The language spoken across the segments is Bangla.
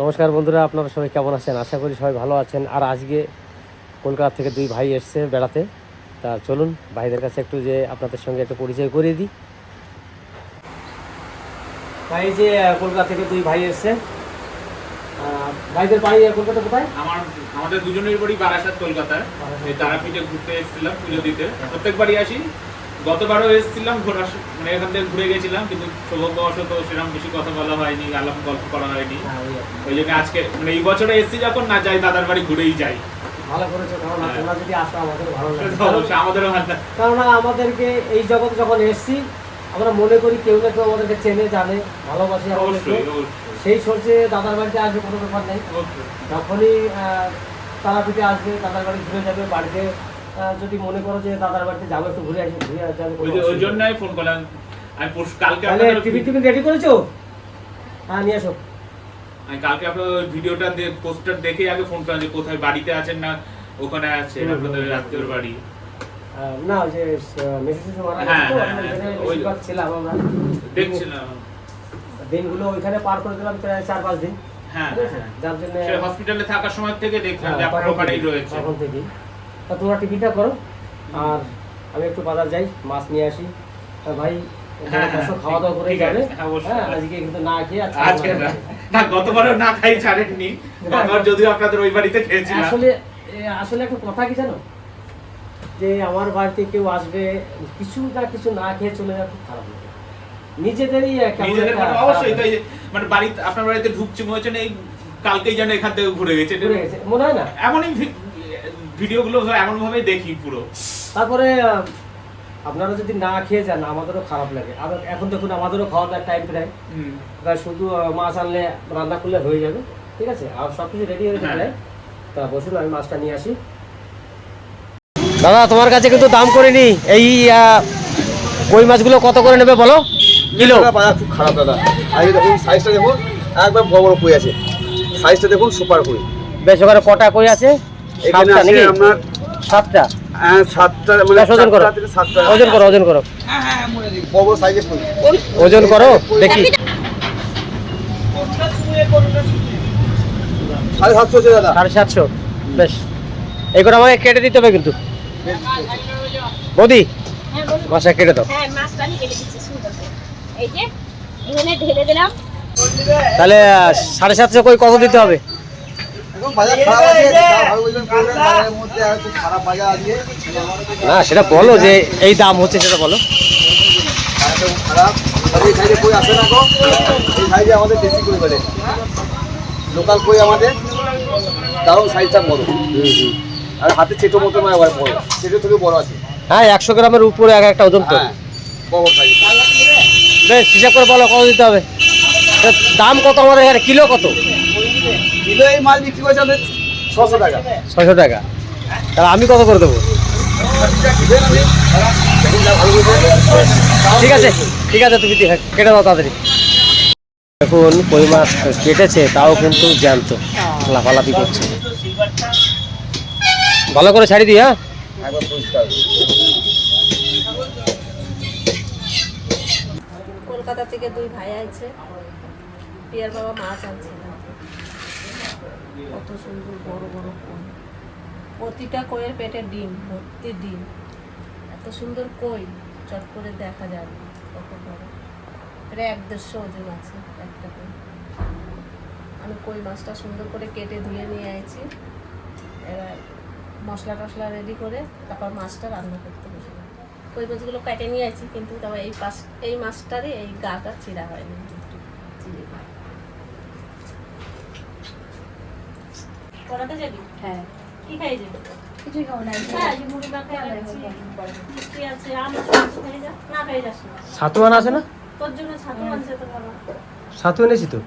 নমস্কার বন্ধুরা, আপনারা সবাই কেমন আছেন? আশা করি সবাই ভালো আছেন। আর আজকে কলকাতা থেকে দুই ভাই এসছে বেড়াতে। তা চলুন, ভাইদের কাছে একটু যে আপনাদের সঙ্গে একটু পরিচয় করিয়ে দিই। ভাই যে কলকাতা থেকে দুই ভাই এসছে। ভাইদের বাড়ি কলকাতা কোথায়? আমার, আমাদের দুজনের বাড়ি বারাসাত, কলকাতায়। এই তারাপীঠে ঘুরতে এসেছিলাম পুজো দিতে। প্রত্যেকবারই আসি। গতবারও এসেছিলাম ঘোরা মানে এখান থেকে ঘুরে গেছিলাম কিন্তু সৌভাগ্যবশত সেরকম বেশি কথা বলা হয়নি আলাপ গল্প করা হয়নি। ওই জন্য আজকে মানে এই বছরে এসেছি যখন না যাই দাদার বাড়ি ঘুরেই যাই। ভালো করেছ কারণ হ্যাঁ। তোমরা যদি আসো আমাদের ভালো লাগে সেটা তো অবশ্যই আমাদেরও ভালো কারণ আমাদেরকে এই জগতে যখন এসছি আমরা মনে করি কেউ না কেউ আমাদেরকে চেনে জানে ভালোবাসে সেই দাদার বাড়িতে আসবে কোনো ব্যাপার নেই। যখনই তারাপীঠে আসবে দাদার বাড়ি ঘুরে যাবে বাড়িতে যদি মনে করো যে দাদার বাড়িতে যাব একটু ঘুরে আসবে ঘুরে কোনো ওই যে- জন্য আমি ফোন করলাম। আমি কালকে আপনাদের টিফিন টিফিন রেডি করেছ? হ্যাঁ নিয়ে আসো। আমি কালকে আপনার ওই ভিডিওটা পোস্টার দেখে আগে ফোন করলাম যে কোথায় বাড়িতে আছেন না ওখানে আছেন আপনাদের আত্মীয়র বাড়ি। না যে মেসেজ হ্যাঁ, হ্যাঁ, হ্যাঁ, ওই- বেশিরভাগ ছিলাম আমরা। দেখছিলাম। দিনগুলো ওইখানে পার করে দিলাম প্রায় চার পাঁচ দিন। হ্যাঁ হ্যাঁ। যার জন্য হসপিটালে থাকার সময় থেকে দেখলাম যে হ্যাঁ, আপনার ওখানেই রয়েছে। তখন থেকেই তা তোমরা টিফিনটা করো। আর আমি একটু বাজার যাই মাছ নিয়ে আসি। ভাই এখানে বসো, খাওয়া দাওয়া করে যাবে। হ্যাঁ, আজকে কিন্তু না খেয়ে আজকে আজকে না। গতবারও না খাই ছাড়েননি। গতবার যদিও আপনাদের ওই বাড়িতে খেয়েছিলাম। আসলে আসলে একটা কথা কি জানো? যে আমার বাড়িতে কেউ আসবে কিছু না কিছু না খেয়ে চলে খুব খারাপ লাগে। নিজেদেরই নিজেদের মানে অবশ্যই। মানে বাড়িতে আপনার বাড়িতে ঢুকছে মনে হচ্ছে না এই কালকেই যেন এখান থেকে ঘুরে গেছে, মনে হয় না? এমনই ভিডিওগুলো এমন ভাবে দেখি পুরো। তারপরে আপনারা যদি না খেয়ে যান আমাদেরও খারাপ লাগে। আর এখন দেখুন আমাদেরও খাওয়া দাওয়ার টাইম প্রায়। তাই শুধু মাছ আনলে রান্না করলে হয়ে যাবে ঠিক আছে? আর সব কিছু রেডি হয়ে হ্যাঁ। যাবে তা বসুন আমি মাছটা নিয়ে আসি। দাদা তোমার কাছে কিন্তু দাম করিনি এই কই মাছগুলো কত করে নেবে বলো? কিলো। দাদা খুব খারাপ দাদা। আর এই দেখুন সাইজটা দেখুন একবার বড় বড় কই আছে। সাইজটা দেখুন সুপার কই। বেশ ওখানে কটা কই আছে? এখানে সাতটা আছে আপনার সাতটা? সাতটা মানে বেশ, ওজন করো। সাতটা ওজন করো ওজন করো। ওজন করো দেখি। সাড়ে সাতশো দাদা। সাড়ে সাতশো বেশ। এগুলো আমাকে কেটে দিতে হবে কিন্তু। বৌদি হ্যাঁ মাছটা কেটে দাও। হ্যাঁ মাছটা আমি কেটে দিচ্ছি সুন্দর করে। এই যে এখানে ঢেলে দিলাম। তাহলে সাড়ে সাতশো কই কত দিতে হবে? না সেটা বলো যে এই দাম হচ্ছে সেটা বলো। বাজারটা খারাপ। এই সাইডে কই আসে না গো? এই সাইডে আমাদের দেশি কই বলে। লোকাল কই আমাদের? দারুণ সাইজটা বড়। আর হাতে মতো নয় আবার বড়। থেকে বড় আছে। হ্যাঁ একশো গ্রামের উপরে এক একটা ওজন তো। হ্যাঁ বড় সাইজ। বেশ হিসাব করে বলো কত দিতে হবে? দাম কত আমাদের এখানে? কিলো কত? কিলো এই মাল বিক্রি করছে ছশো টাকা। ছয়শো টাকা। তাহলে আমি কত করে দেবো? ঠিক আছে ঠিক আছে তুমি কেটে দাও তাড়াতাড়ি। এখন কই মাছ কেটেছে তাও কিন্তু জ্যান্ত লাফালাফি করছে। ভালো করে ছাড়ি দিই হ্যাঁ? কলকাতা থেকে দুই ভাই আছে পিয়ার বাবা মাছ আনছে। কত সুন্দর বড় বড় কই। প্রতিটা কইয়ের পেটে ডিম, ভর্তি ডিম। এত সুন্দর কই, চট করে দেখা যাবে কত বড়। প্রায় এক দেড়শো ওজন আছে একটা কই। আমি কই মাছটা সুন্দর করে কেটে ধুয়ে নিয়ে আইছি। এবার মশলা টশলা রেডি করে তারপর মাছটা রান্না করতে বসে কই মাছগুলো কেটে নিয়ে আইছি, কিন্তু তারপর এই পাশ এই মাছটারই এই গাটা চিরা হয়নি। পড়াতে যাবি? হ্যাঁ। কি খাই যাবি? কিছুই খাব না হ্যাঁ যে মুড়ি মিষ্টি আছে? আম আছে কিছু খাই যা। না খাই যাস না। ছাতু আছে না? তোর জন্য ছাতু আনছে তো বাবা এনেছি তো।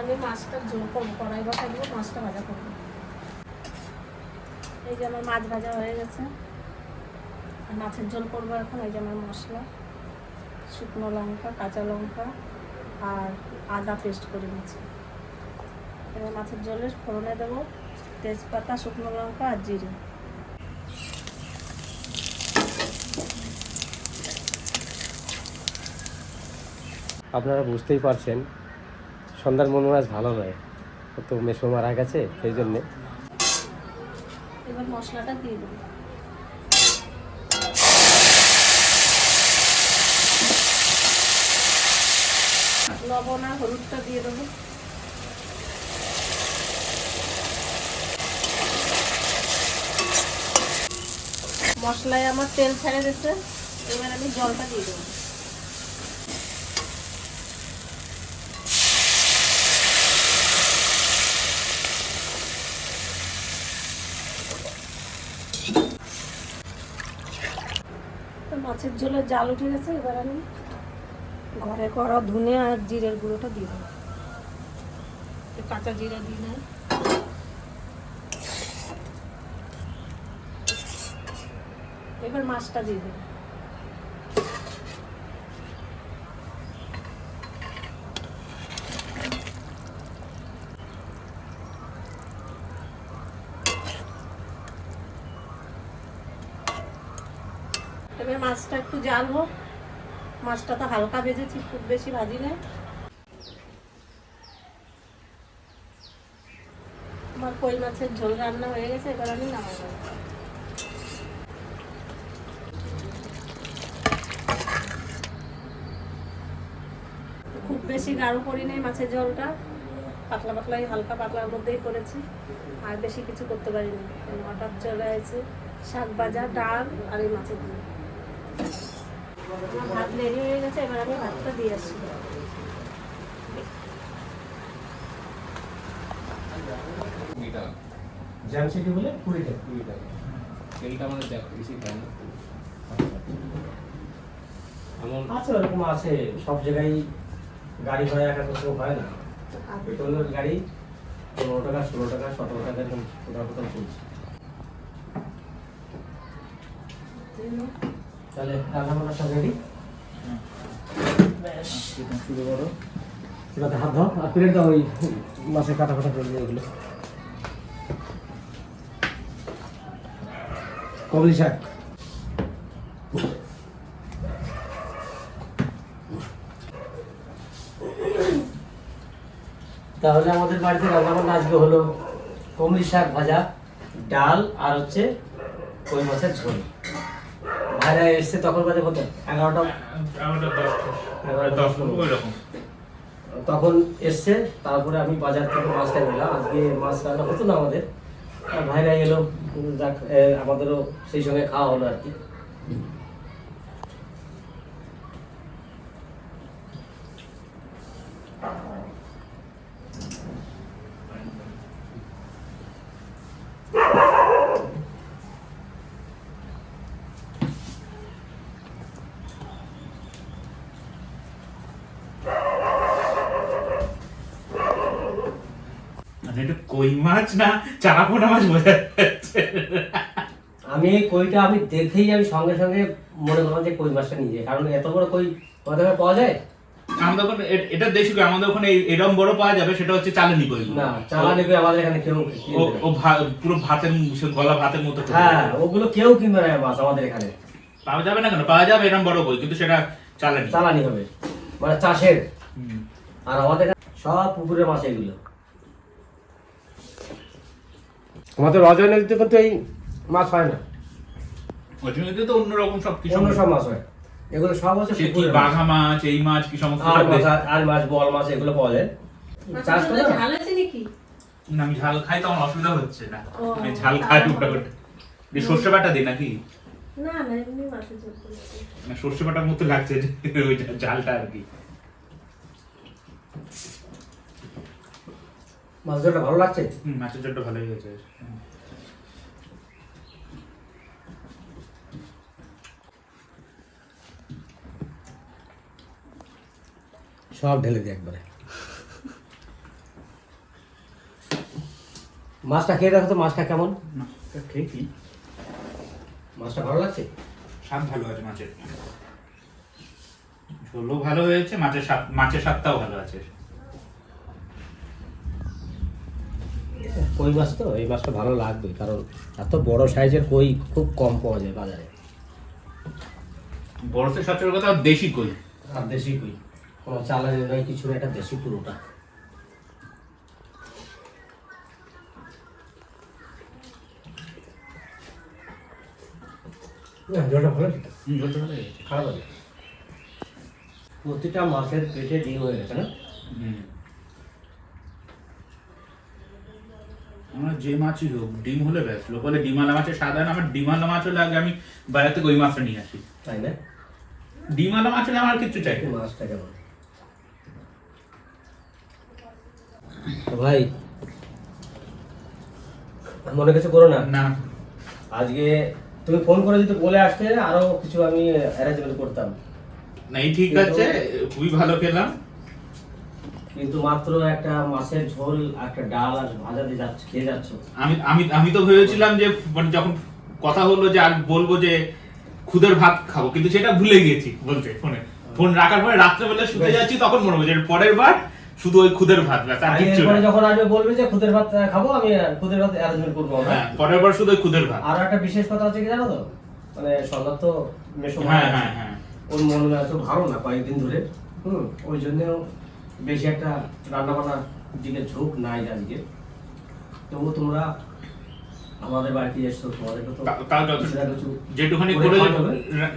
আমি মাছটা ঝোল করব কড়াই বসা দেবো মাছটা ভাজা করব। এই যে আমার মাছ ভাজা হয়ে গেছে। আর মাছের ঝোল করব এখন এই যে আমার মশলা। শুকনো লঙ্কা কাঁচা লঙ্কা আর আদা পেস্ট করে নিচ্ছি এবার মাছের ঝোলের ফোড়নে দেবো তেজপাতা শুকনো লঙ্কা আর জিরে। আপনারা বুঝতেই পারছেন সন্ধ্যার মন মাছ ভালো নয় তো মেসো মারা গেছে সেই জন্যে। এবার মশলাটা দিয়ে দেবো। লবণ আর হলুদটা দিয়ে দেবো। মশলায় আমার তেল ছেড়ে গেছে এবার আমি জলটা দিয়ে দেবো। মাছের ঝোলে জাল উঠে গেছে, এবার আমি ঘরে করা ধুনে আর জিরের গুঁড়োটা দিয়ে দেবো। কাঁচা জিরা দিয়ে দেয় এবার মাছটা দিয়ে দেবো। এবার মাছটা একটু জাল হোক মাছটা তো হালকা ভেজেছি, খুব বেশি ভাজি না আমার কই মাছের ঝোল রান্না হয়ে গেছে, এবার আমি নামাই বেশি গাঢ় করি নাই মাছের ঝোলটা। পাতলা পাতলাই হালকা পাতলার মধ্যেই করেছি। আর বেশি কিছু করতে পারিনি। হঠাৎ চলে আছে শাক ভাজা ডাল আর এই মাছের ঝোল। আমার ভাত রেডি হয়ে গেছে এবার আমি ভাতটা দিয়ে আসি কুড়ি বলে? কুড়ি টাকা। কুড়ি টাকা। তেলটা আমাদের দেখ বেশি খায় না। আছে ওরকম আছে সব জায়গায় গাড়ি ভাড়া এক রকম হয় না। পেট্রোলের গাড়ি পনেরো টাকা ষোলো টাকা সতেরো টাকা এরকম কোথাও কোথাও চলছে। তাহলে রান্না বান্না সব রেডি শুরু করো। এবার হাত দাও আর প্লেট দাও ওই মাছের কাটা ফাটা করে এগুলো। কবলি শাক। তাহলে আমাদের বাড়িতে রান্নাবান্না আজকে হলো কমলি শাক ভাজা, ডাল আর হচ্ছে কই মাছের ঝোল। ভাইরা এসছে তখন বাজে কত? এগারোটা? তখন এসছে, তারপরে আমি বাজার থেকে মাছটা নিলাম। আজকে মাছ রান্না হতো না আমাদের। আর ভাইরা এলো আমাদেরও সেই সঙ্গে খাওয়া হলো আর কি মানে এটা কই মাছ না চারাপোনা মাছ বোঝা যাচ্ছে আমি কইটা আমি দেখেই আমি সঙ্গে সঙ্গে মনে করলাম যে কই মাছটা নিয়ে কারণ এত বড় কই আমাদের পাওয়া যায়? আমাদের ওখানে এটা দেশি কই আমাদের ওখানে এরম বড় পাওয়া যাবে সেটা হচ্ছে চালানি কই। না চালানি কই আমাদের এখানে কেউ ও পুরো ভাতের গলা ভাতের মতো হ্যাঁ ওগুলো কেউ কিনবে না মাছ আমাদের এখানে। পাওয়া যাবে না কেন? পাওয়া যাবে এরম বড় কই কিন্তু সেটা চালানি। চালানি হবে। মানে চাষের। আর আমাদের সব পুকুরের মাছ এগুলো। আমাদের অজয় নদীতে কিন্তু এই মাছ হয় না। তো অন্যরকম সব কিছু অন্য সব মাছ হয়। এগুলো সব হচ্ছে কি বাঘা মাছ এই মাছ কি সমস্ত আর মাছ আর মাছ বল মাছ এগুলো পাওয়া যায়। চাষ করে না? ঝাল আছে নাকি? না আমি ঝাল খাই তো আমার অসুবিধা হচ্ছে না। আমি ঝাল খাই মোটামুটি দিয়ে সর্ষে বাটা দিই নাকি? না না এমনি মাছের ঝোল সর্ষে বাটার মতো লাগছে যে ওইটা ঝালটা আর কি। মাছ ধরটা ভালো লাগছে? হুম, মাছের জলটা ভালোই হয়েছে। সব ঢেলে দিই একবারে। মাছটা খেয়ে দেখো তো মাছটা কেমন? খেয়েছি মাছটা ভালো লাগছে? স্বাদ ভালো আছে মাছের। ঝোলও ভালো হয়েছে মাছের স্বাদ মাছের স্বাদটাও ভালো আছে। কই মাছ তো? এই মাছটা ভালো লাগবে কারণ এত বড় সাইজের কই খুব কম পাওয়া যায় বাজারে। বরফের সবচেয়ে কথা দেশি কই। আর দেশি কই। কোনো চালানি নয় কিছু একটা দেশি পুরোটা। প্রতিটা মাছের পেটে ডিম হয়ে গেছে না? যে মাছই হোক ডিম হলে ব্যাস। লোক বলে ডিমালা মাছের সাধারণ আমার ডিমালা মাছ হলে আগে আমি বাইরে থেকে ওই মাছটা নিয়ে আসি। তাই না? ডিমালা মাছ হলে আমার কিচ্ছু চাই মাছটা কেমন? ভাই মনে কিছু করো না? না। আজকে তুমি ফোন করে যদি বলে আসতে আরও কিছু আমি অ্যারেঞ্জমেন্ট করতাম। না ঠিক আছে খুবই ভালো খেলাম। কিন্তু মাত্র একটা মাছের ঝোল একটা ডাল আর ভাজা দিয়ে যাচ্ছে খেয়ে যাচ্ছ। আমি আমি আমি তো ভেবেছিলাম যে মানে যখন কথা হলো যে আর বলব যে খুদের ভাত খাব কিন্তু সেটা ভুলে গিয়েছি বলতে ফোনে। ফোন রাখার পরে রাত্রেবেলা শুতে যাচ্ছি তখন মনে হচ্ছে পরের বার শুধু ওই খুদের ভাত ব্যাস আর কিচ্ছু না। যখন আসবে বলবে যে খুদের ভাত খাব আমি খুদের ভাত অ্যারেঞ্জমেন্ট করব হ্যাঁ পরের বার শুধু ওই খুদের ভাত। আর একটা বিশেষ কথা হচ্ছে কি জানো তো? মানে সন্ধ্যা তো মেশো হ্যাঁ হ্যাঁ হ্যাঁ। ওর মন এত ভালো না কয়েকদিন ধরে হুম ওই জন্য বেশি একটা রান্না বান্নার দিকে ঝোঁক নাই আজকে। তবু তোমরা আমাদের বাড়িতে এসছো তোমাদেরকে তো তাও যথেষ্ট। যেটুখানি করে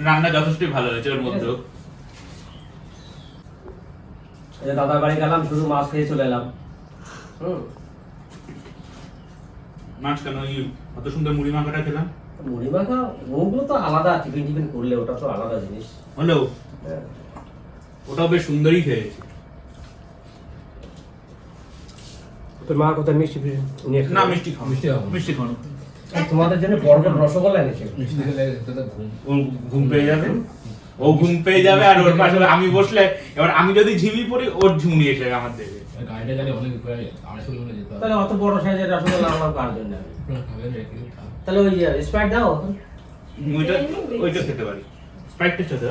রান্না যথেষ্টই ভালো হয়েছে ওর মধ্যেও এই দাদার বাড়ি গেলাম শুধু মাছ খেয়ে চলে এলাম। হুম। মাছ কেন? ওই অত সুন্দর মুড়ি মাখাটা খেলাম। মুড়ি মাখা ওগুলো তো আলাদা টিফিন টিফিন করলে ওটা তো আলাদা জিনিস। হলো হ্যাঁ। ওটাও বেশ সুন্দরই খেয়েছে। তোর মা কোথায় মিষ্টি নিয়ে না মিষ্টি খাও মিষ্টি খাব। মিষ্টি খাও তোমাদের জন্য বড় বড় রসগোল্লা এনেছে মিষ্টি খেলে ঘুম। পেয়ে যাবে? ও ঘুম পেয়ে যাবে আর ওর পাশে আমি বসলে এবার আমি যদি ঝিমি পড়ি ওর ঝুমনি এসে আমাদের দেবে গাড়িটা গাড়ি অনেক প্রায় আড়াইশো কিলোমিটার যেতে তাহলে অত বড় সাইজের রসগোল্লা আমার কার জন্য। তাহলে ওই স্প্রাইট দাও ওইটা ওইটা খেতে পারি। স্প্রাইটটা খেতে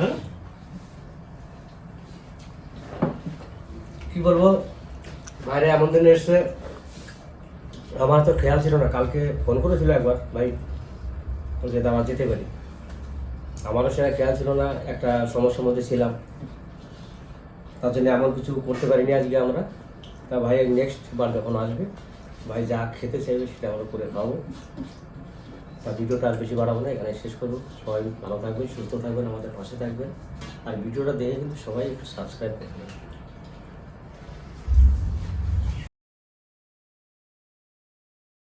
কি বলব? বাইরে এমন দিন এসছে আমার তো খেয়াল ছিল না, কালকে ফোন করেছিল একবার, ভাই, বলছে দাঁড়া যেতে পারি। আমারও সেটা খেয়াল ছিল না, একটা সমস্যার মধ্যে ছিলাম। তার জন্য এমন কিছু করতে পারিনি আজকে আমরা। তা ভাই নেক্সট বার যখন আসবে, ভাই যা খেতে চাইবে সেটা আমরা করে খাব তা ভিডিওটা আর বেশি বাড়াবো না এখানে শেষ করব। সবাই ভালো থাকবেন, সুস্থ থাকবেন, আমাদের পাশে থাকবেন। আর ভিডিওটা দেখে কিন্তু সবাই একটু সাবস্ক্রাইব করবেন।